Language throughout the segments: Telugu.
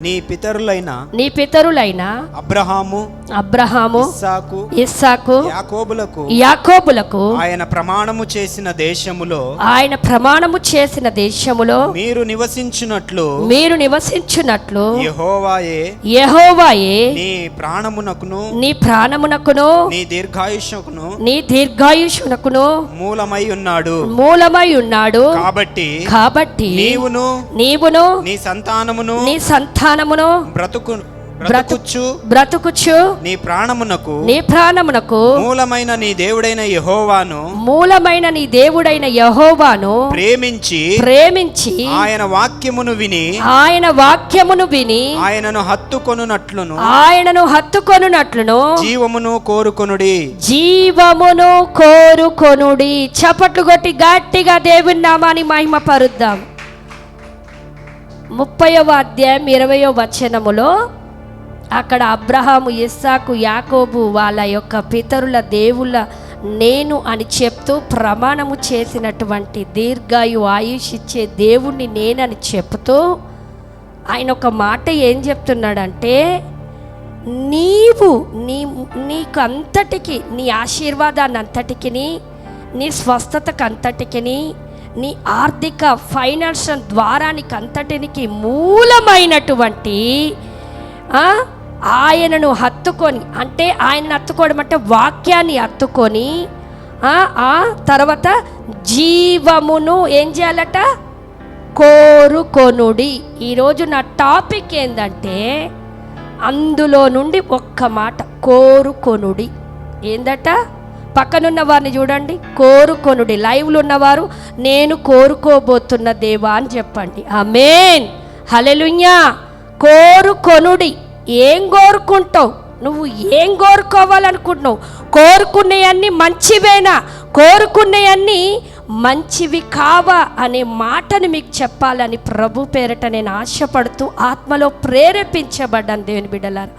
నీ పితరులైన నీ పితరులైన అబ్రహాము అబ్రహాము ఇస్సాకు యాకోబులకు యాకోబులకు ఆయన ప్రమాణము చేసిన దేశములో ఆయన ప్రమాణము చేసిన దేశములో మీరు నివసించున్నట్లు మీరు నివసించున్నట్లు యెహోవాయే యెహోవాయే నీ ప్రాణమునకును నీ ప్రాణమునకును నీ దీర్ఘాయుషకును నీ దీర్ఘాయుషునకును మూలమై ఉన్నాడు. మూలమై ఉన్నాడు. కాబట్టి కాబట్టి నీవును నీవును నీ సంతానమును నీ సంతానమును బ్రతుకు బ్రతుకుచ్చు బ్రతుకుచు నీ ప్రాణమునకు నీ ప్రాణమునకు మూలమైన నీ దేవుడైన యెహోవాను మూలమైన నీ దేవుడైన యహోవాను ప్రేమించి ప్రేమించి ఆయన వాక్యమును విని ఆయన వాక్యమును విని ఆయనను హత్తుకొనున్నట్లును ఆయనను హత్తుకొనున్నట్లును జీవమును కోరుకొనుడి. జీవమును కోరుకొనుడి. చప్పట్లు కొట్టి గట్టిగా దేవుని నామాన్ని మహిమ పరుద్దాం ముప్పైవ అధ్యాయం ఇరవయో వచనములో అక్కడ అబ్రహాము ఇస్సాకు యాకోబు వాళ్ళ యొక్క పితరుల దేవుళ్ళ నేను అని చెప్తూ ప్రమాణము చేసినటువంటి దీర్ఘాయు ఆయుష్ ఇచ్చే దేవుణ్ణి నేనని చెప్తూ ఆయన ఒక మాట ఏం చెప్తున్నాడంటే నీవు నీ నీకు అంతటికి నీ ఆశీర్వాదాన్ని అంతటికి నీ స్వస్థతకు అంతటికి నీ ఆర్థిక ఫైనాన్షియల్ ద్వారానికి అంతటికి మూలమైనటువంటి ఆయనను హత్తుకొని అంటే ఆయనను హత్తుకోవడం అంటే వాక్యాన్ని హత్తుకొని ఆ, తర్వాత జీవమును ఏం చేయాలట? కోరుకొనుడి. ఈరోజు నా టాపిక్ ఏంటంటే అందులో నుండి ఒక్క మాట కోరుకొనుడి. ఏందట? పక్కనున్న వారిని చూడండి. కోరుకొనుడి. లైవ్లు ఉన్నవారు నేను కోరుకోబోతున్న దేవా అని చెప్పండి. ఆ మెయిన్ హలెలుయ్యా కోరుకొనుడి. ఏం కోరుకుంటావు? నువ్వు ఏం కోరుకోవాలనుకుంటున్నావు? కోరుకునేవన్నీ మంచివేనా? కోరుకునేవన్నీ మంచివి కావా అనే మాటను మీకు చెప్పాలని ప్రభు పేరట నేను ఆశపడుతూ ఆత్మలో ప్రేరేపించబడ్డాను దేవుని బిడ్డలారు.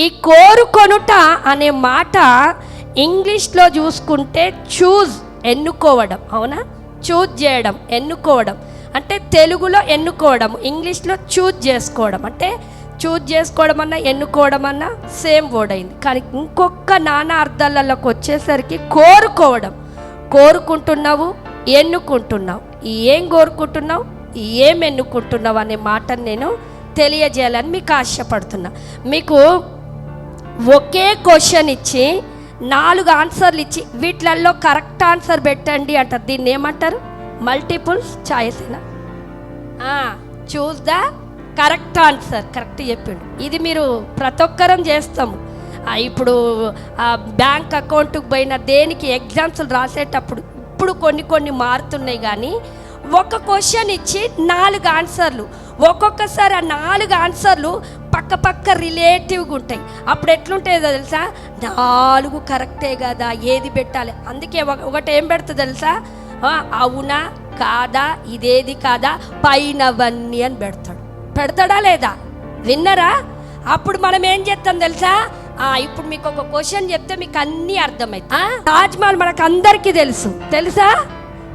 ఈ కోరుకొనుట అనే మాట ఇంగ్లీష్లో చూసుకుంటే చూజ్ ఎన్నుకోవడం. అవునా? చూజ్ చేయడం ఎన్నుకోవడం. అంటే తెలుగులో ఎన్నుకోవడం ఇంగ్లీష్లో చూజ్ చేసుకోవడం. అంటే చూజ్ చేసుకోవడం అన్నా ఎన్నుకోవడం అన్నా సేమ్ వర్డ్ అయింది. కానీ ఇంకొక నానా అర్థాలలోకి వచ్చేసరికి కోరుకోవడం. కోరుకుంటున్నావు ఎన్నుకుంటున్నావు. ఏం కోరుకుంటున్నావు ఏం ఎన్నుకుంటున్నావు అనే మాటను నేను తెలియజేయాలని మీకు ఆశపడుతున్నా. మీకు ఒకే క్వశ్చన్ ఇచ్చి నాలుగు ఆన్సర్లు ఇచ్చి వీటిలలో కరెక్ట్ ఆన్సర్ పెట్టండి అంటారు దీన్ని ఏమంటారు multiples choice choose the correct answer correct చెప్పిండు. ఇది మీరు ప్రతి ఒక్కరం చేస్తాము. ఇప్పుడు బ్యాంక్ అకౌంట్కి పోయిన దేనికి ఎగ్జామ్స్ రాసేటప్పుడు ఇప్పుడు కొన్ని కొన్ని మారుతున్నాయి కానీ ఒక క్వశ్చన్ ఇచ్చి నాలుగు ఆన్సర్లు. ఒక్కొక్కసారి ఆ నాలుగు ఆన్సర్లు పక్క పక్క రిలేటివ్గా ఉంటాయి. అప్పుడు ఎట్లుంటాయో తెలుసా? నాలుగు కరెక్టే కదా ఏది పెట్టాలి? అందుకే ఒక- ఒకటి ఏం పెడుతుంది తెలుసా? అవునా కాదా ఇదేది కాదా పైనవన్నీ అని పెడతాడు. పెడతాడా లేదా? విన్నరా? అప్పుడు మనం ఏం చేస్తాం తెలుసా? ఆ, ఇప్పుడు మీకు ఒక క్వశ్చన్ చెప్తే మీకు అన్నీ అర్థమవుతాయి. తాజ్మహల్ మనకు అందరికీ తెలుసు. తెలుసా?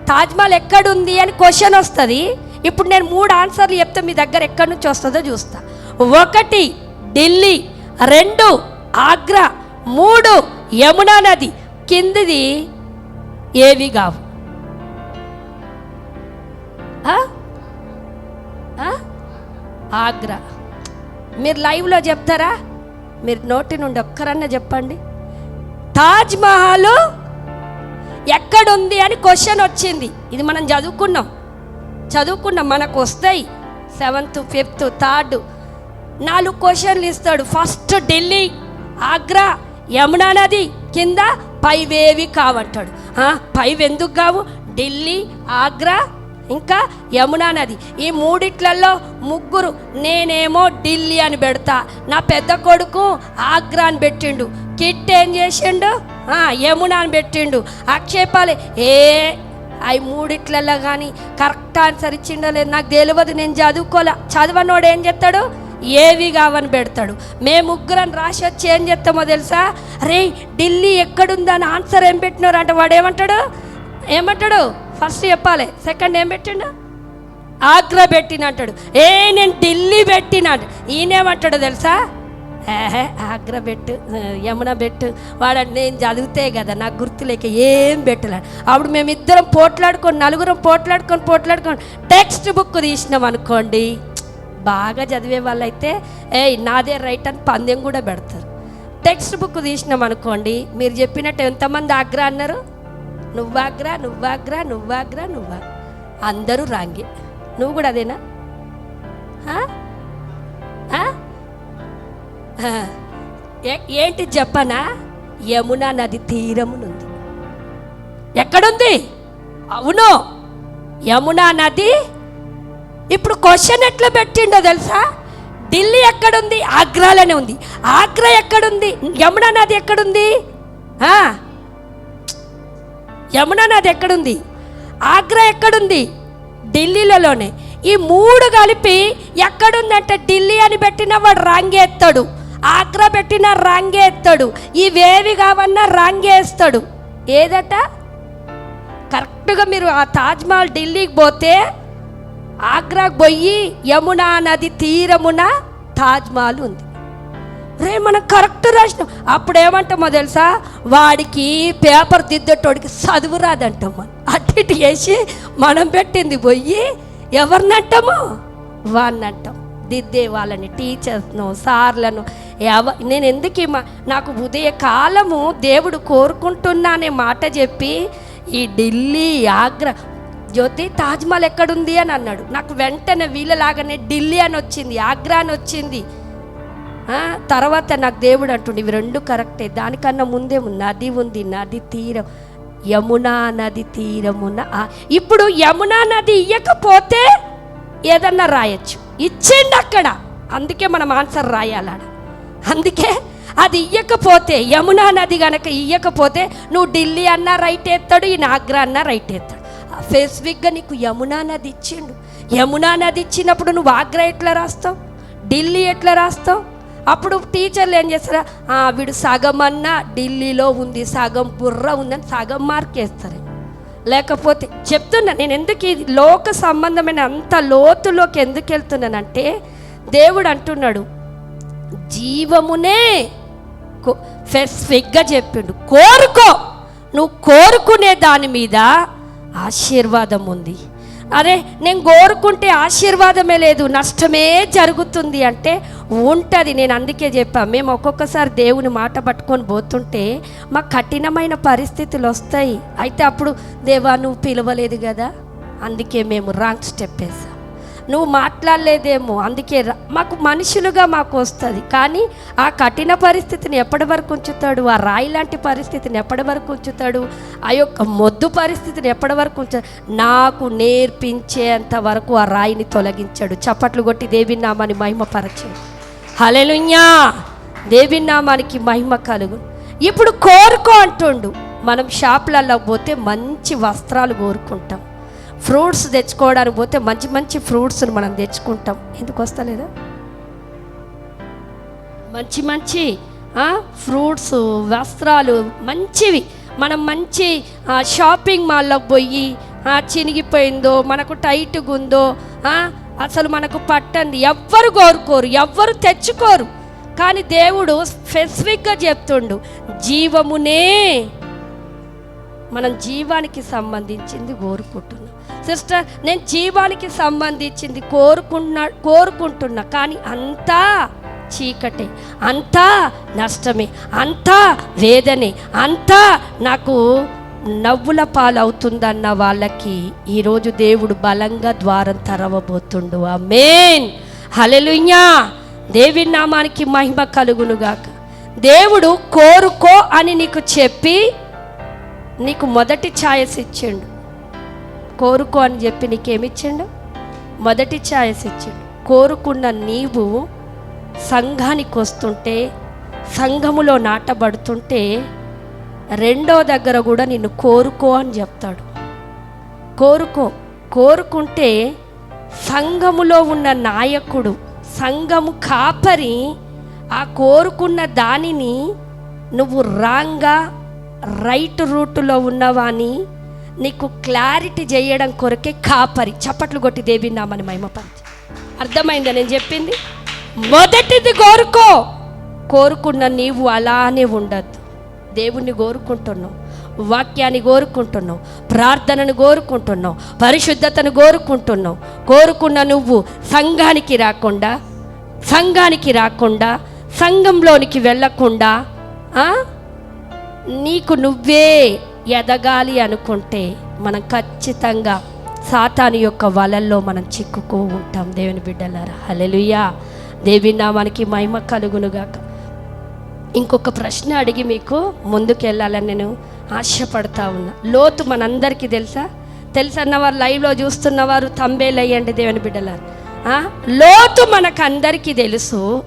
తాజ్మహల్ ఎక్కడుంది అని క్వశ్చన్ వస్తుంది. ఇప్పుడు నేను మూడు ఆన్సర్లు చెప్తే మీ దగ్గర ఎక్కడి నుంచి వస్తుందో చూస్తా. ఒకటి ఢిల్లీ. రెండు ఆగ్రా. మూడు యమునా నది. కిందిది ఏవి కావు ఆగ్రా. మీరు లైవ్లో చెప్తారా? మీరు నోటి నుండి ఒక్కరన్నా చెప్పండి. తాజ్ మహల్ ఎక్కడుంది అని క్వశ్చన్ వచ్చింది. ఇది మనం చదువుకున్నాం. చదువుకున్నాం. మనకు వస్తాయి. Seventh fifth third. నాలుగు క్వశ్చన్లు ఇస్తాడు. ఫస్ట్ ఢిల్లీ ఆగ్రా యమునా నది కింద పైవేవి కావంటాడు. ఆ, పైవి ఎందుకు కావు? ఢిల్లీ ఆగ్రా ఇంకా యమునా నది. ఈ మూడిట్లలో ముగ్గురు నేనేమో ఢిల్లీ అని పెడతా. నా పెద్ద కొడుకు ఆగ్రా అని పెట్టిండు. కిట్ ఏం చేసిండు? యమునా అని పెట్టిండు. ఆక్షేపాలే. ఏ అవి మూడిట్లలో కానీ కరెక్ట్ ఆన్సర్ ఇచ్చిండో లేదు నాకు తెలియదు నేను చదువుకోలే. చదవనోడు ఏం చెప్తాడు ఏవి కావని పెడతాడు. మేము ముగ్గురం రాసి వచ్చి ఏం చెప్తామో తెలుసా? రే ఢిల్లీ ఎక్కడుందని ఆన్సర్ ఏం పెట్టినారు అంటే వాడు ఏమంటాడు? ఏమంటాడు? ఫస్ట్ చెప్పాలి సెకండ్ ఏం పెట్టిండు? ఆగ్రా పెట్టిన అంటాడు. ఏ నేను ఢిల్లీ పెట్టిన ఈయనేమంటాడు తెలుసా? ఏహే ఆగ్రా పెట్టు యమున పెట్టు వాడు నేను చదివితే కదా నాకు గుర్తులేక ఏం పెట్టలేడు అప్పుడు మేమిద్దరం పోట్లాడుకొని నలుగురం పోట్లాడుకొని పోట్లాడుకొని టెక్స్ట్ బుక్ తీసినాం అనుకోండి. బాగా చదివే వాళ్ళైతే ఏ నాదే రైట్ అని పందెం కూడా పెడతారు. టెక్స్ట్ బుక్ తీసినాం అనుకోండి మీరు చెప్పినట్టు ఎంతమంది ఆగ్రా అన్నారు? నువ్వాగ్రా నువ్వాగ్రా నువ్వాగ్రా నువ్వా? అందరూ రాంగే. నువ్వు కూడా అదేనా? ఏ- ఏంటి చెప్పనా? యమునా నది తీరమునుంది. ఎక్కడుంది? అవును. యమునా నది ఇప్పుడు క్వశ్చన్ ఎట్లా పెట్టిండో తెలుసా? ఢిల్లీ ఎక్కడుంది? ఆగ్రాలోనే ఉంది. ఆగ్రా ఎక్కడుంది? యమునా నది ఎక్కడుంది? ఆ? యమునా నది ఎక్కడుంది? ఆగ్రా ఎక్కడుంది? ఢిల్లీలలోనే. ఈ మూడు కలిపి ఎక్కడుందంటే ఢిల్లీ అని పెట్టిన వాడు రాంగే ఎత్తాడు ఆగ్రా పెట్టిన రాంగే ఎత్తాడు ఇవేవి కావన్నా రాంగే వేస్తాడు ఏదట? కరెక్ట్గా మీరు ఆ తాజ్మహల్ ఢిల్లీకి పోతే ఆగ్రాకు పోయి యమునా నది తీరమున తాజ్మహల్ ఉంది. రే మనం కరెక్ట్ రాసినాం. అప్పుడు ఏమంటామో తెలుసా? వాడికి పేపర్ దిద్దేటోడికి చదువు రాదంటాం మనం అటు ఇటు వేసి మనం పెట్టింది పోయి ఎవరినంటాము? వాడిని అంటాం దిద్దే వాళ్ళని టీచర్స్ను సార్లను ఎవ నేను ఎందుకు నాకు ఉదయ కాలము దేవుడు కోరుకుంటున్నానే మాట చెప్పి ఈ ఢిల్లీ ఆగ్రా జ్యోతి తాజ్మహల్ ఎక్కడుంది అని అన్నాడు. నాకు వెంటనే వీళ్ళలాగానే ఢిల్లీ అని వచ్చింది ఆగ్రా అని వచ్చింది. తర్వాత నాకు దేవుడు అంటుండే ఇవి రెండు కరెక్టే దానికన్నా ముందే ఉంది నది ఉంది నది తీరం యమునా నది తీరమున ఇప్పుడు యమునా నది ఇయ్యకపోతే ఏదన్నా రాయొచ్చు ఇచ్చిండు అక్కడ అందుకే మనం ఆన్సర్ రాయాలడ అందుకే అది ఇయ్యకపోతే యమునా నది గనక ఇయ్యకపోతే నువ్వు ఢిల్లీ అన్నా రైట్ ఎత్తాడు ఈ నాగ్రా అన్నా రైట్ ఎత్తాడు ఫేస్బుక్గా నీకు యమునా నది ఇచ్చిండు యమునా నది ఇచ్చినప్పుడు నువ్వు ఆగ్రా ఎట్లా రాస్తావు ఢిల్లీ ఎట్లా రాస్తావు అప్పుడు టీచర్లు ఏం చేస్తారా? "ఆ, వీడు సగం అన్నా ఢిల్లీలో ఉంది సగం బుర్ర ఉందని సగం మార్క్ వేస్తారు. లేకపోతే చెప్తున్నా నేను ఎందుకు ఇది లోక సంబంధమైన అంత లోతులోకి ఎందుకు వెళ్తున్నానంటే దేవుడు అంటున్నాడు జీవమునే కో- చెప్పిండు. కోరుకో. నువ్వు కోరుకునే దాని మీద ఆశీర్వాదం ఉంది. అరే నేను కోరుకుంటే ఆశీర్వాదమే లేదు నష్టమే జరుగుతుంది అంటే ఉంటుంది. నేను అందుకే చెప్పా మేము ఒక్కొక్కసారి దేవుని మాట పట్టుకొని పోతుంటే మాకు కఠినమైన పరిస్థితులు వస్తాయి. అయితే అప్పుడు దేవా నువ్వు పిలవలేదు కదా? అందుకే మేము రాంగ్ స్టెప్ వేసాం. నువ్వు మాట్లాడలేదేమో. అందుకే మాకు మనుషులుగా మాకు వస్తుంది. కానీ ఆ కఠిన పరిస్థితిని ఎప్పటి వరకు ఉంచుతాడు? ఆ రాయి లాంటి పరిస్థితిని ఎప్పటి వరకు ఉంచుతాడు? ఆ యొక్క మొద్దు పరిస్థితిని ఎప్పటి వరకు ఉంచు నాకు నేర్పించేంత వరకు ఆ రాయిని తొలగించాడు. చప్పట్లు కొట్టి దేవినామాని మహిమ మహిమపరచాడు హలెలుయ్యా దేవినామానికి మహిమ కలుగు. ఇప్పుడు కోరుకో అంటుండు. మనం షాపులలో పోతే మంచి వస్త్రాలు కోరుకుంటాం. ఫ్రూట్స్ తెచ్చుకోవడానికి పోతే మంచి మంచి ఫ్రూట్స్ని మనం తెచ్చుకుంటాం. ఎందుకు వస్తలేదా? మంచి మంచి ఫ్రూట్స్ వస్త్రాలు మంచివి. మనం మంచి షాపింగ్ మాల్లోకి పోయి చినిగిపోయిందో మనకు టైట్గా ఉందో అసలు మనకు పట్టంది. ఎవ్వరు కోరుకోరు ఎవ్వరు తెచ్చుకోరు. కానీ దేవుడు స్పెసిఫిక్గా చెప్తుండు జీవమునే మనం జీవానికి సంబంధించింది కోరుకుంటున్నాం. సిస్టర్ నేను జీవానికి సంబంధించింది కోరుకుంటున్నా కోరుకుంటున్నా కానీ అంతా చీకటే అంతా నష్టమే అంతా వేదనే అంతా నాకు నవ్వుల పాలవుతుందన్న వాళ్ళకి ఈరోజు దేవుడు బలంగా ద్వారం తరవబోతుండు. ఆ మెయిన్ హలెలుయ్యా దేవి నామానికి మహిమ కలుగునుగాక. దేవుడు కోరుకో అని నీకు చెప్పి నీకు మొదటి ఛాయస్ ఇచ్చిండు. కోరుకో అని చెప్పి నీకేమిచ్చిండు? మొదటి ఛాయస్ ఇచ్చాడు కోరుకున్న నీవు సంఘానికి వస్తుంటే సంఘములో నాటబడుతుంటే రెండో దగ్గర కూడా నిన్ను కోరుకో అని చెప్తాడు. కోరుకో. కోరుకుంటే సంఘములో ఉన్న నాయకుడు సంఘము కాపరి ఆ కోరుకున్న దానిని నువ్వు రాంగా రైట్ రూటులో ఉన్నవాని నీకు క్లారిటీ చేయడం కొరకే కాపరి చప్పట్లు కొట్టి దేవిన్నామని మహిమపరిచి. అర్థమైందా నేను చెప్పింది? మొదటిది కోరుకో. కోరుకున్న నీవు అలానే ఉండద్దు. దేవుణ్ణి కోరుకుంటున్నావు వాక్యాన్ని కోరుకుంటున్నావు ప్రార్థనను కోరుకుంటున్నావు పరిశుద్ధతను కోరుకుంటున్నావు. కోరుకున్న నువ్వు సంఘానికి రాకుండా సంఘానికి రాకుండా సంఘంలోనికి వెళ్ళకుండా నీకు నువ్వే ఎదగాలి అనుకుంటే మనం ఖచ్చితంగా సాతాను యొక్క వలల్లో మనం చిక్కుకో ఉంటాం. దేవుని బిడ్డలారా హలెలుయా దేవి నామానికి మహిమ కలుగునుగాక. ఇంకొక ప్రశ్న అడిగి మీకు ముందుకెళ్ళాలని నేను ఆశపడతా ఉన్నా. లోతు మనందరికీ తెలుసా? తెలుసన్నవారు లైవ్లో చూస్తున్న వారు తంబేలయ్యండి దేవుని బిడ్డలారు. లోతు మనకందరికీ తెలుసు.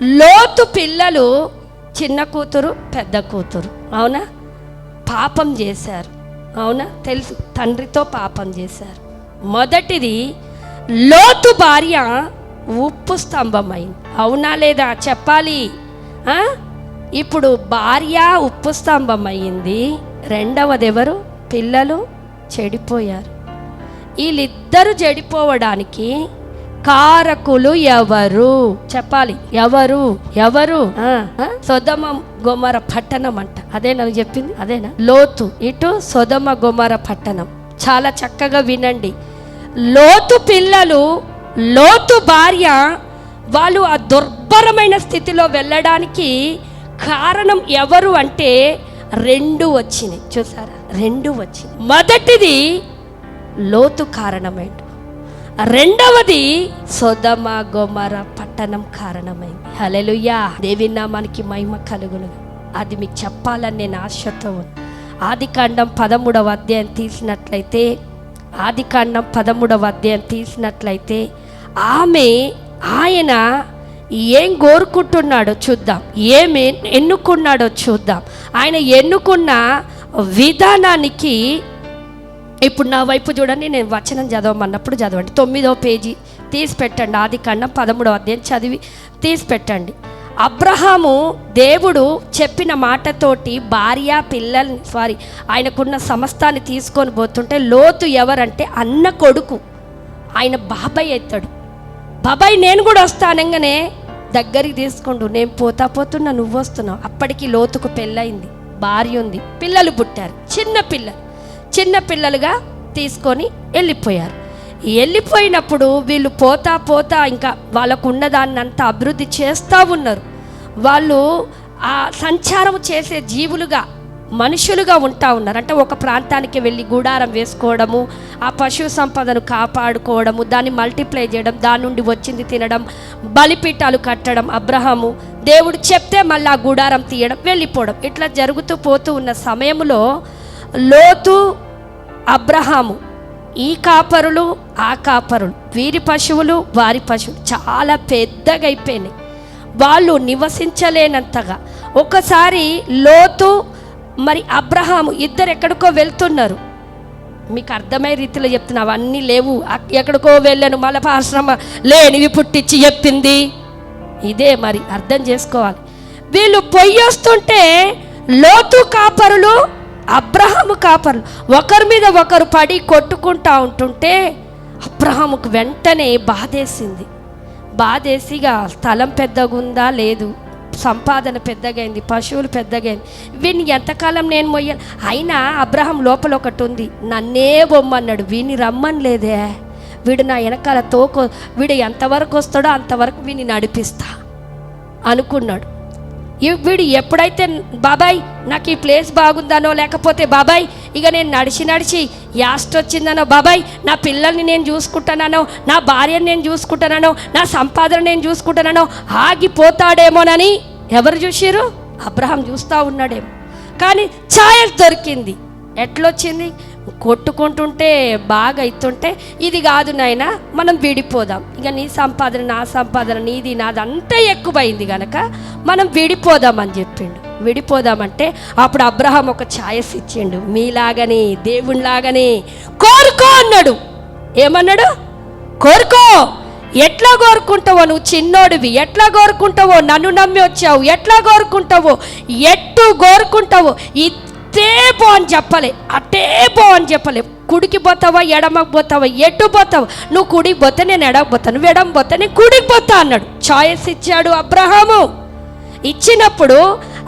లోతు పిల్లలు చిన్న కూతురు పెద్ద కూతురు. అవునా? పాపం చేశారు. అవునా? తెలుసు. తండ్రితో పాపం చేశారు. మొదటిది లోతు భార్య ఉప్పు స్తంభం అయింది అవునా లేదా? చెప్పాలి. ఇప్పుడు భార్య ఉప్పు స్తంభం అయింది రెండవది ఎవరు? పిల్లలు చెడిపోయారు. వీళ్ళిద్దరు చెడిపోవడానికి కారకులు ఎవరు? చెప్పాలి. ఎవరు? ఎవరు? ఆ, సొదమ గోమర పట్టణం అంట. అదే నాకు చెప్పింది? అదేనా? లోతు. ఇటు సొదమ గోమర పట్టణం. చాలా చక్కగా వినండి. లోతు పిల్లలు లోతు భార్య వాళ్ళు ఆ దుర్భరమైన స్థితిలో వెళ్ళడానికి కారణం ఎవరు అంటే రెండు వచ్చినాయి. చూసారా? రెండు వచ్చినాయి. మొదటిది లోతు కారణమేంటి రెండవది సొదమ గోమర పట్టణం కారణమైంది హలెలుయా దేవి నామానికి మహిమ కలుగును. అది మీకు చెప్పాలని నేను ఆశతో ఆది కాండం పదమూడవ అధ్యాయం తీసినట్లయితే ఆది కాండం పదమూడవ అధ్యాయం తీసినట్లయితే ఆమె ఆయన ఏం కోరుకుంటున్నాడో చూద్దాం. ఏమి ఎన్నుకున్నాడో చూద్దాం. ఆయన ఎన్నుకున్న విధానానికి ఇప్పుడు నా వైపు చూడండి నేను వచనం చదవమన్నప్పుడు చదవండి. తొమ్మిదో పేజీ. తీసి పెట్టండి ఆది కన్నా పదమూడవ అధ్యాయం చదివి తీసి పెట్టండి అబ్రహాము దేవుడు చెప్పిన మాటతోటి భార్య పిల్లల్ని సారీ ఆయనకున్న సమస్తాన్ని తీసుకొని పోతుంటే లోతు ఎవరంటే అన్న కొడుకు. ఆయన బాబాయ్ అవుతాడు. బాబాయ్ నేను కూడా వస్తానంగానే దగ్గరికి తీసుకుంటూ నేను పోతా పోతున్నా నువ్వు వస్తున్నావు. అప్పటికి లోతుకు పెళ్ళయింది. భార్య ఉంది. పిల్లలు పుట్టారు. చిన్న పిల్లలు. చిన్న పిల్లలుగా తీసుకొని వెళ్ళిపోయారు. వెళ్ళిపోయినప్పుడు వీళ్ళు పోతా పోతా ఇంకా వాళ్ళకు ఉన్నదాన్ని అంతా అభివృద్ధి చేస్తూ ఉన్నారు. వాళ్ళు ఆ సంచారం చేసే జీవులుగా మనుషులుగా ఉంటా ఉన్నారు. అంటే ఒక ప్రాంతానికి వెళ్ళి గుడారం వేసుకోవడము ఆ పశు సంపదను కాపాడుకోవడము దాన్ని మల్టిప్లై చేయడం దాని నుండి వచ్చింది తినడం బలిపీఠాలు కట్టడం అబ్రహాము దేవుడు చెప్తే మళ్ళీ ఆ గుడారం తీయడం వెళ్ళిపోవడం. ఇట్లా జరుగుతూ పోతూ ఉన్న సమయంలో లోతు అబ్రహాము. ఈ కాపరులు ఆ కాపరులు వీరి పశువులు వారి పశువులు చాలా పెద్దగా అయిపోయినాయి వాళ్ళు నివసించలేనంతగా. ఒకసారి లోతు మరి అబ్రహాము ఇద్దరు ఎక్కడికో వెళ్తున్నారు. మీకు అర్థమయ్యే రీతిలో చెప్తున్నా అవన్నీ లేవు. ఎక్కడికో వెళ్ళాను మలపాశ్రమ లేనివి పుట్టించి చెప్పింది. ఇదే మరి అర్థం చేసుకోవాలి. వీళ్ళు పొయ్యొస్తుంటే లోతు కాపరులు అబ్రహాము కాపర్లు. ఒకరి మీద ఒకరు పడి కొట్టుకుంటా ఉంటుంటే అబ్రహాముకు వెంటనే బాధేసింది. బాధేసిగా స్థలం పెద్దగుందా? లేదు. సంపాదన పెద్దగైంది పశువులు పెద్దగైంది. వీని ఎంతకాలం నేను మొయ్యాను అయినా అబ్రహం లోపల ఒకటి ఉంది. నన్నే బొమ్మన్నాడు. వీని రమ్మని లేదే. వీడు నా వెనకాల తోకో వీడు ఎంతవరకు వస్తాడో అంతవరకు వీని నడిపిస్తా అనుకున్నాడు. వీడు ఎప్పుడైతే బాబాయ్ నాకు ఈ ప్లేస్ బాగుందనో లేకపోతే బాబాయ్ ఇక నేను నడిచి నడిచి యాస్ట్ వచ్చిందనో బాబాయ్ నా పిల్లల్ని నేను చూసుకుంటానో నా భార్యను నేను చూసుకుంటానో నా సంపాదన నేను చూసుకుంటానో ఆగిపోతాడేమోనని ఎవరు చూసారు అబ్రహం చూస్తూ ఉన్నాడేమో. కానీ ఛాయల్ దొరికింది. ఎట్లొచ్చింది? కొట్టుకుంటుంటే బాగా ఇస్తుంటే ఇది కాదు నాయన మనం విడిపోదాం. ఇక నీ సంపాదన నా సంపాదన నీది నాది అంతా ఎక్కువైంది కనుక మనం విడిపోదాం అని చెప్పిండు. విడిపోదామంటే అప్పుడు అబ్రహం ఒక ఛాయస్ ఇచ్చిండు. మీలాగని దేవునిలాగని కోరుకో అన్నాడు. ఏమన్నాడు? కోరుకో. ఎట్లా కోరుకుంటావో నువ్వు చిన్నోడివి. ఎట్లా కోరుకుంటావో నన్ను నమ్మి వచ్చావు. ఎట్లా కోరుకుంటావో? ఎట్టు కోరుకుంటావో? అట్టే పో అని చెప్పలే అట్టే పో అని చెప్పలే. కుడికి పోతావా ఎడమకు పోతావా ఎటు పోతావు? నువ్వు కుడికి పోతే నేను ఎడకు పోతాను నువ్వు ఎడమ పోతే నేను కుడికి పోతా అన్నాడు. చాయిస్ ఇచ్చాడు అబ్రహాము. ఇచ్చినప్పుడు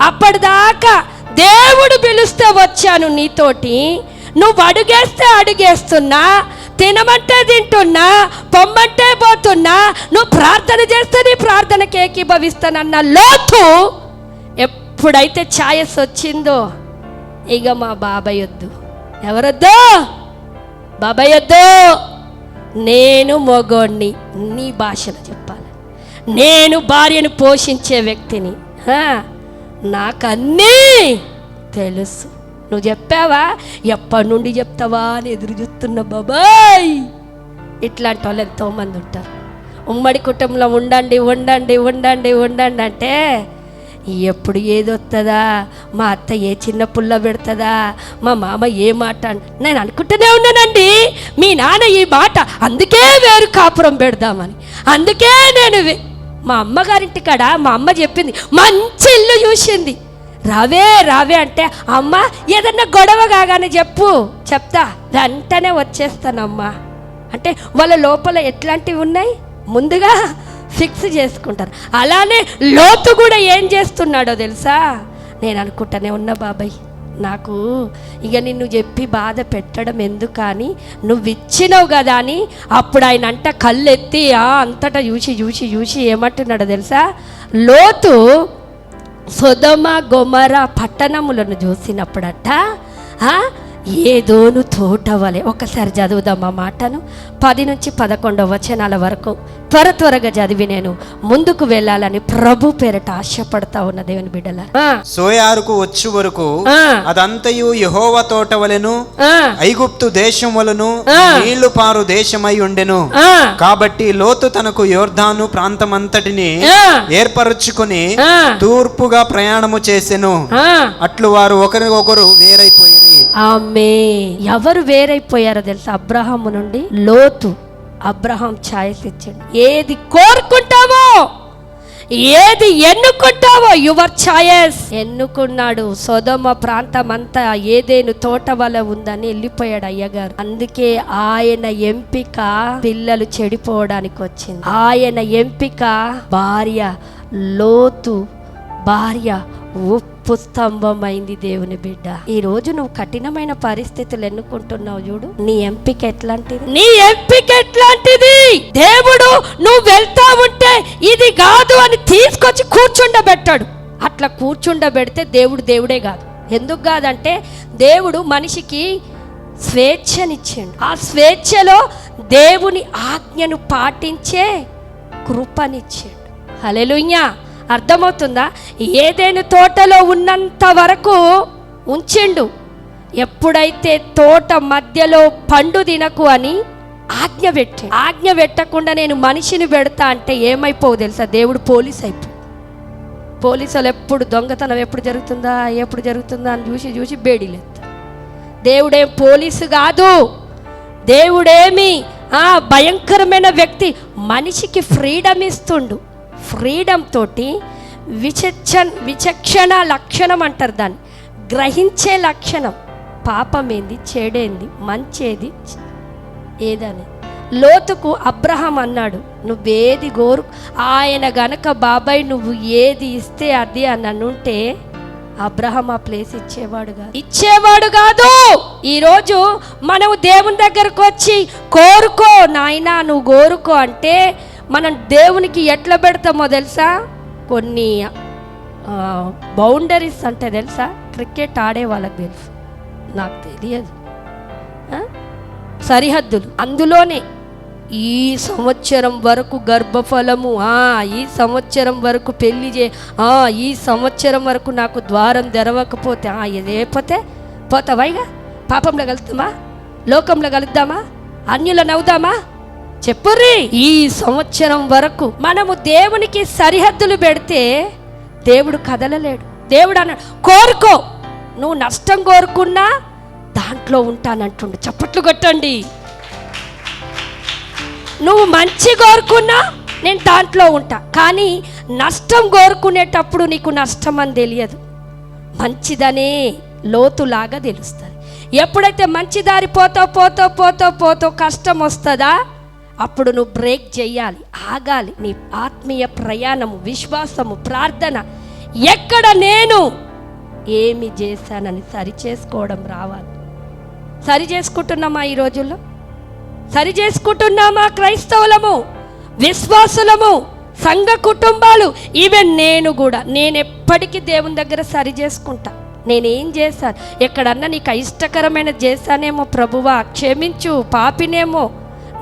అప్పటిదాకా దేవుడు పిలుస్తే వచ్చాను నీతోటి. నువ్వు అడుగేస్తే అడుగేస్తున్నా తినమంటే తింటున్నా పొమ్మంటే పోతున్నా నువ్వు ప్రార్థన చేస్తే నీ ప్రార్థనకి ఏకీభవిస్తానన్న లోతు ఎప్పుడైతే ఛాయస్ వచ్చిందో ఇక మా బాబాయ్ వద్దు ఎవరొద్దు? బాబాయ్ వద్దు నేను మగోడిని నీ భాషలో చెప్పాలి. నేను భార్యను పోషించే వ్యక్తిని నాకన్నీ తెలుసు. నువ్వు చెప్పావా? ఎప్పటి నుండి చెప్తావా అని ఎదురు చూస్తున్న బాబాయ్? ఇట్లాంటి వాళ్ళు ఎంతోమంది ఉంటారు. ఉమ్మడి కుటుంబంలో ఉండండి ఉండండి ఉండండి ఉండండి అంటే ఎప్పుడు ఏది వస్తుందా మా అత్త ఏ చిన్న పుల్ల పెడుతుందా? మా మామ ఏ మాట నేను అనుకుంటూనే ఉన్నానండి. మీ నాన్న ఈ మాట అందుకే వేరు కాపురం పెడదామని. అందుకే నేను వే- మా అమ్మగారింటి కాడ మా అమ్మ చెప్పింది మంచి ఇల్లు చూసింది. రావే రావే అంటే అమ్మ ఏదన్నా గొడవ కాగానే చెప్పు చెప్తా. వెంటనే వచ్చేస్తానమ్మా. అంటే వాళ్ళ లోపల ఎట్లాంటివి ఉన్నాయి? ముందుగా ఫిక్స్ చేసుకుంటారు. అలానే లోతు కూడా ఏం చేస్తున్నాడో తెలుసా? నేను అనుకుంటానే ఉన్నా బాబాయ్ నాకు ఇక నిన్ను చెప్పి బాధ పెట్టడం ఎందుకు కానీ నువ్వు ఇచ్చినావు కదా అని అప్పుడు ఆయన అంట కళ్ళెత్తి ఆ అంతటా చూసి చూసి చూసి ఏమంటున్నాడో తెలుసా? లోతు సొదమ గొమర పట్టణములను చూసినప్పుడట ఏదోను తోట వలె ఒకసారి చదువుదాం ఆ మాటను. పది నుంచి పదకొండవ వచనాల వరకు త్వర త్వరగా చదివి నేను ముందుకు వెళ్ళాలని ప్రభు పేరట ఆశపడతా ఉన్న దేవుని బిడ్డల. సోయారుకు వచ్చు వరకు. అదంతయు యహోవ తోట వలెను ఐగుప్తు దేశం వలను. నీళ్ళు పారు దేశమై ఉండెను. కాబట్టి లోతు తనకు యోర్ధాను ప్రాంతమంతటిని ఏర్పరచుకుని తూర్పుగా ప్రయాణము చేసెను. అట్లు వారు ఒకరికొకరు వేరైపోయిరి ఆమె ఎవరు వేరైపోయారో తెలుసా? అబ్రహాము నుండి లోతు అబ్రహాం ఛాయస్ ఇచ్చాడు ఏది కోరుకుంటావో ఏది ఎన్నుకుంటావో యువర్ ఛాయస్. ఎన్నుకున్నాడు. సొదమ ప్రాంతం అంతా ఏదేను తోట వల్ల ఉందని వెళ్ళిపోయాడు అయ్యగారు. అందుకే ఆయన ఎంపిక పిల్లలు చెడిపోవడానికి వచ్చింది. ఆయన ఎంపిక భార్య లోతు భార్య ఉప్పు. స్తంభమైంది దేవుని బిడ్డ. ఈ రోజు నువ్వు కఠినమైన పరిస్థితులు ఎన్నుకుంటున్నావు చూడు. నీ ఎంపిక ఎట్లాంటిది? నీ ఎంపిక ఎట్లాంటిది? దేవుడు నువ్వు వెళ్తా ఉంటే ఇది కాదు అని తీసుకొచ్చి కూర్చుండబెట్టాడు. అట్లా కూర్చుండబెడితే దేవుడు దేవుడే కాదు. ఎందుకు కాదంటే దేవుడు మనిషికి స్వేచ్ఛనిచ్చిండు. ఆ స్వేచ్ఛలో దేవుని ఆజ్ఞను పాటించే కృపనిచ్చిండు. హలెలుయ్యా అర్థమవుతుందా? ఏదైనా తోటలో ఉన్నంత వరకు ఉంచిండు. ఎప్పుడైతే తోట మధ్యలో పండు తినకు అని ఆజ్ఞ పెట్టి. ఆజ్ఞ పెట్టకుండా నేను మనిషిని పెడతా అంటే ఏమైపోవు తెలుసా? దేవుడు పోలీస్ అయిపో పోలీసులు ఎప్పుడు దొంగతనం ఎప్పుడు జరుగుతుందా? ఎప్పుడు జరుగుతుందా అని చూసి చూసి బేడీలేస్తారు దేవుడేం పోలీసు కాదు. దేవుడేమి ఆ భయంకరమైన వ్యక్తి మనిషికి ఫ్రీడమ్ ఇస్తుండు. ఫ్రీడమ్ తోటి విచక్ష విచక్షణ లక్షణం అంటారు దాన్ని. గ్రహించే లక్షణం. పాపం ఏంది చెడేంది? మంచేది? ఏదని. లోతుకు అబ్రహం అన్నాడు నువ్వేది గోరు ఆయన గనక బాబాయ్ నువ్వు ఏది ఇస్తే అది అని అనుంటే అబ్రహం ఆ ప్లేస్ ఇచ్చేవాడు కాదు. ఇచ్చేవాడు కాదు! ఈరోజు మనం దేవుని దగ్గరకు వచ్చి కోరుకో నాయనా నువ్వు కోరుకో అంటే మనం దేవునికి ఎట్లా పెడతామో తెలుసా? కొన్ని బౌండరీస్ అంటే తెలుసా? క్రికెట్ ఆడే వాళ్ళకి తెలుసు. నాకు తెలియదు. సరిహద్దులు. అందులోనే ఈ సంవత్సరం వరకు గర్భఫలము ఆ ఈ సంవత్సరం వరకు పెళ్ళి చే ఆ ఈ సంవత్సరం వరకు నాకు ద్వారం తెరవకపోతే ఆ ఇదేపోతే పోతావైగా పాపంలో కలుద్దామా? లోకంలో కలుద్దామా? అన్యుల నవ్వుదామా? చెప్పుర్రి. ఈ సంవత్సరం వరకు మనము దేవునికి సరిహద్దులు పెడితే దేవుడు కదలలేడు. దేవుడు అన్నాడు కోరుకో నువ్వు నష్టం కోరుకున్నా దాంట్లో ఉంటానంటుండు. చప్పట్లు కొట్టండి. నువ్వు మంచి కోరుకున్నా నేను దాంట్లో ఉంటా. కానీ నష్టం కోరుకునేటప్పుడు నీకు నష్టం అని తెలియదు. మంచిదనే లోతులాగా తెలుస్తుంది. ఎప్పుడైతే మంచి దారి పోతో పోతో పోతో పోతో కష్టం వస్తుందా అప్పుడు నువ్వు బ్రేక్ చేయాలి ఆగాలి. నీ ఆత్మీయ ప్రయాణము విశ్వాసము ప్రార్థన ఎక్కడ నేను ఏమి చేశానని సరి చేసుకోవడం రావాలి. సరి చేసుకుంటున్నామా ఈ రోజుల్లో? సరి చేసుకుంటున్నామా క్రైస్తవులము విశ్వాసులము సంఘ కుటుంబాలు? ఈవెన్ నేను కూడా నేను ఎప్పటికీ దేవుని దగ్గర సరి చేసుకుంటా. నేనేం చేశాను? ఎక్కడన్నా నీకు అయిష్టకరమైన చేశానేమో ప్రభువా క్షమించు పాపినేమో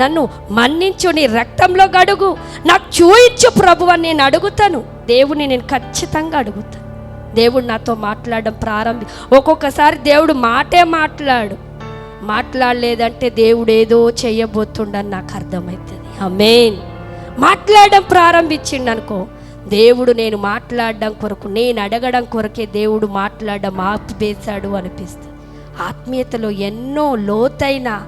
నన్ను మన్నించు నీ రక్తంలో గడుగు. నాకు చూయించు ప్రభు అని నేను అడుగుతాను. దేవుని నేను ఖచ్చితంగా అడుగుతాను. దేవుడు నాతో మాట్లాడడం ప్రారంభి ఒక్కొక్కసారి దేవుడు మాటే మాట్లాడు. మాట్లాడలేదంటే దేవుడు ఏదో చేయబోతుండని నాకు అర్థమవుతుంది. అమేన్ మాట్లాడడం ప్రారంభించిండు అనుకో దేవుడు నేను మాట్లాడడం కొరకు నేను అడగడం కొరకే దేవుడు మాట్లాడడం ఆపివేశాడు అనిపిస్తుంది. ఆత్మీయతలో ఎన్నో లోతైన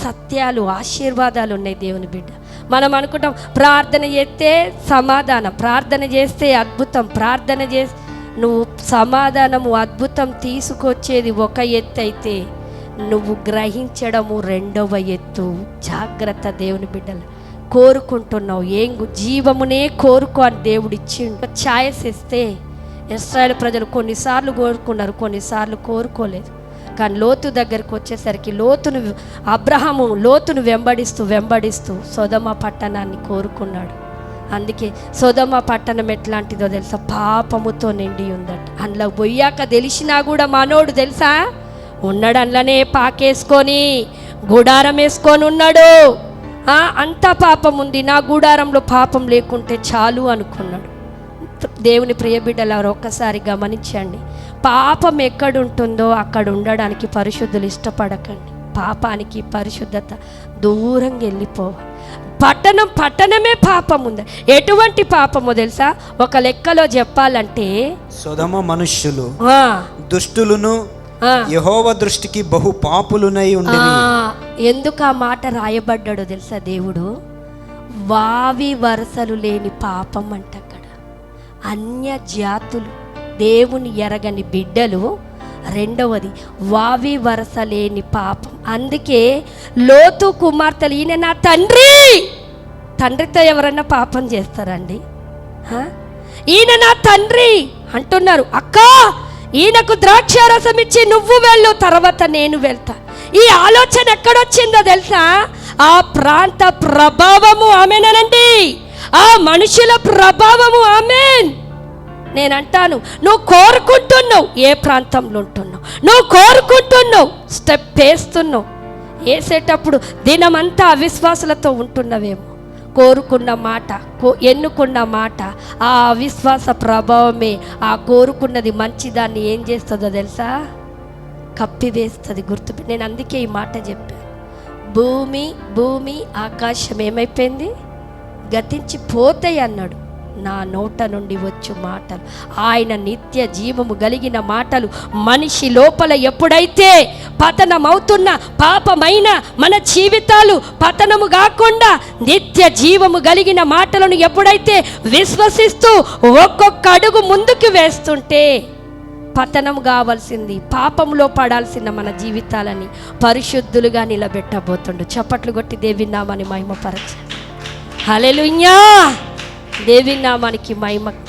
సత్యాలు ఆశీర్వాదాలు ఉన్నాయి దేవుని బిడ్డ. మనం అనుకుంటాం ప్రార్థన చేస్తే సమాధానం ప్రార్థన చేస్తే అద్భుతం ప్రార్థన చేస్తే నువ్వు సమాధానము అద్భుతం తీసుకొచ్చేది ఒక ఎత్తు అయితే నువ్వు గ్రహించడము రెండవ ఎత్తు. జాగ్రత్త దేవుని బిడ్డలు. కోరుకుంటున్నావు ఏం జీవమునే కోరుకో అని దేవుడు ఇచ్చిండు. ఛాయస్ ఇస్తే ఇస్రాయల్ ప్రజలు కొన్నిసార్లు కోరుకున్నారు కొన్నిసార్లు కోరుకోలేదు. కానీ లోతు దగ్గరికి వచ్చేసరికి లోతును అబ్రహము లోతును వెంబడిస్తూ వెంబడిస్తూ సొదమ పట్టణాన్ని కోరుకున్నాడు. అందుకే సొదమ పట్టణం ఎట్లాంటిదో తెలుసా? పాపముతో నిండి ఉందట. అందులో పోయాక తెలిసినా కూడా మనోడు తెలుసా? ఉన్నాడు అందులోనే పాకేసుకొని గుడారం వేసుకొని ఉన్నాడు. అంత అంతా పాపం ఉంది నా గుడారంలో పాపం లేకుంటే చాలు అనుకున్నాడు. దేవుని ప్రియబిడ్డలారు ఒక్కసారి గమనించండి. పాపం ఎక్కడుంటుందో అక్కడ ఉండడానికి పరిశుద్ధులు ఇష్టపడకండి. పాపానికి పరిశుద్ధత దూరంగా వెళ్ళిపోవాలి. పట్టణం పట్టణమే పాపం ఉంది. ఎటువంటి పాపమో తెలుసా? ఒక లెక్కలో చెప్పాలంటే సుధమ మనుష్యులు దుష్టులను యహోవ దృష్టికి బహు పాపులునై ఉండి ఎందుకు ఆ మాట రాయబడ్డాడో తెలుసా దేవుడు? వావి వరసలు లేని పాపం అంట. అన్యజాతులు అన్య జాతులు దేవుని ఎరగని బిడ్డలు. రెండవది వావి వరస లేని పాపం. అందుకే లోతు కుమార్తెలు ఈయన నా తండ్రి. తండ్రితో ఎవరన్నా పాపం చేస్తారండి? ఈయన నా తండ్రి అంటున్నారు. అక్క ఈయనకు ద్రాక్షారసం ఇచ్చి నువ్వు వెళ్ళు తర్వాత నేను వెళ్తా. ఈ ఆలోచన ఎక్కడొచ్చిందో తెలుసా? ఆ ప్రాంత ప్రభావము ఆమెనండి ఆ మనుషుల ప్రభావము ఆమెన్. నేను అంటాను నువ్వు కోరుకుంటున్నావు ఏ ప్రాంతంలో ఉంటున్నావు? నువ్వు కోరుకుంటున్నావు స్టెప్ వేస్తున్నావు. వేసేటప్పుడు దినమంతా అవిశ్వాసులతో ఉంటున్నవేమో. కోరుకున్న మాట కో ఎన్నుకున్న మాట ఆ అవిశ్వాస ప్రభావమే ఆ కోరుకున్నది మంచిదాన్ని ఏం చేస్తుందో తెలుసా? కప్పివేస్తుంది గుర్తు నేను అందుకే ఈ మాట చెప్పాను. భూమి భూమి ఆకాశం ఏమైపోయింది? గతించి పోతాయి అన్నాడు. నా నోట నుండి వచ్చు మాటలు. ఆయన నిత్య జీవము కలిగిన మాటలు మనిషి లోపల ఎప్పుడైతే పతనమవుతున్న పాపమైన మన జీవితాలు పతనము కాకుండా నిత్య జీవము కలిగిన మాటలను ఎప్పుడైతే విశ్వసిస్తూ ఒక్కొక్క అడుగు ముందుకు వేస్తుంటే పతనం కావాల్సింది పాపంలో పడాల్సిన మన జీవితాలని పరిశుద్ధులుగా నిలబెట్టబోతుండు. చప్పట్లు కొట్టి దేవి నామాని మహిమపరచండి హలెలుయ్యా దేవి నామానికి మహిమ